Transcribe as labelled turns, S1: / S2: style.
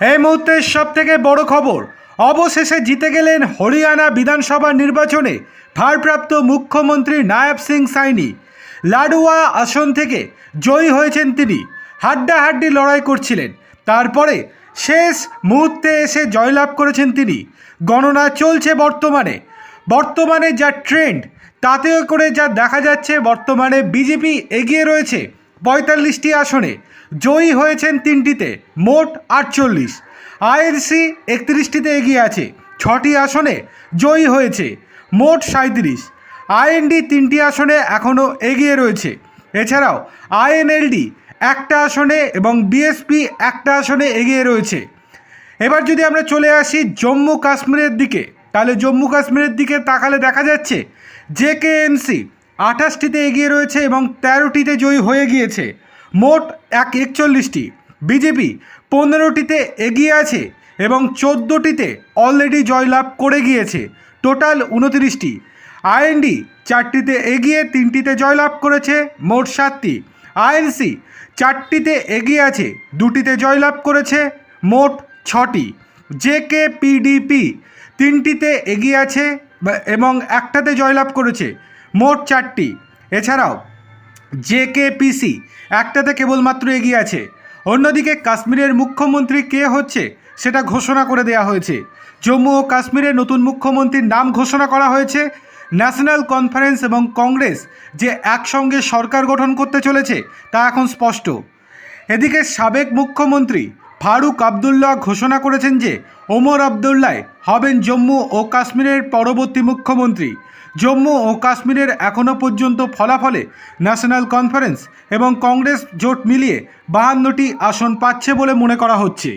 S1: এই মুহূর্তের সব থেকে বড় খবর, অবশেষে জিতে গেলেন হরিয়ানা বিধানসভা নির্বাচনে ভারপ্রাপ্ত মুখ্যমন্ত্রী নায়ব সিং সাইনি। লাডুয়া আসন থেকে জয়ী হয়েছেন তিনি। হাড্ডাহাড্ডি লড়াই করছিলেন। তারপরে শেষ মুহূর্তে এসে জয়লাভ করেছেন তিনি। গণনা চলছে বর্তমানে। বর্তমানে যা ট্রেন্ড, তাতেও করে যা দেখা যাচ্ছে, বর্তমানে বিজেপি এগিয়ে রয়েছে। পঁয়তাল্লিশটি আসনে জয়ী হয়েছেন তিনটিতে, মোট আটচল্লিশ। আইএনসি একত্রিশটিতে এগিয়ে আছে, ছটি আসনে জয়ী হয়েছে, মোট সাঁত্রিশ আইএনডি তিনটি আসনে এখনও এগিয়ে রয়েছে। এছাড়াও আইএনএলডি একটা আসনে এবং বিএসপি একটা আসনে এগিয়ে রয়েছে। এবার যদি আমরা চলে আসি জম্মু কাশ্মীরের দিকে, তাহলে জম্মু কাশ্মীরের দিকে তাকালে দেখা যাচ্ছে জে কে এনসি আঠাশটিতে এগিয়ে রয়েছে এবং তেরোটিতে জয়ী হয়ে গিয়েছে। মোট এক একচল্লিশটি। বিজেপি পনেরোটিতে এগিয়ে আছে এবং চোদ্দোটিতে অলরেডি জয়লাভ করে গিয়েছে। টোটাল উনতিরিশটি। আইএনডি চারটিতে এগিয়ে তিনটিতে জয়লাভ করেছে, মোট সাতটি। আইএনসি চারটিতে এগিয়ে আছে, দুটিতে জয়লাভ করেছে, মোট ছটি। জে কে পিডিপি তিনটিতে এগিয়ে আছে এবং একটাতে জয়লাভ করেছে। মোট চারটি। এছাড়াও জেকেপিসি একটাতে কেবলমাত্র এগিয়ে আছে। অন্যদিকে কাশ্মীরের মুখ্যমন্ত্রী কে হচ্ছে সেটা ঘোষণা করে দেওয়া হয়েছে। জম্মু ও কাশ্মীরের নতুন মুখ্যমন্ত্রীর নাম ঘোষণা করা হয়েছে। ন্যাশনাল কনফারেন্স এবং কংগ্রেস যে একসঙ্গে সরকার গঠন করতে চলেছে তা এখন স্পষ্ট। এদিকে সাবেক মুখ্যমন্ত্রী ফারুক আবদুল্লাহ ঘোষণা করেছেন যে ওমর আবদুল্লাহ হবেন জম্মু ও কাশ্মীরের পরবর্তী মুখ্যমন্ত্রী। জম্মু ও কাশ্মীরের এখনও পর্যন্ত ফলাফলে ন্যাশনাল কনফারেন্স এবং কংগ্রেস জোট মিলিয়ে বাহান্নটি আসন পাচ্ছে বলে মনে করা হচ্ছে।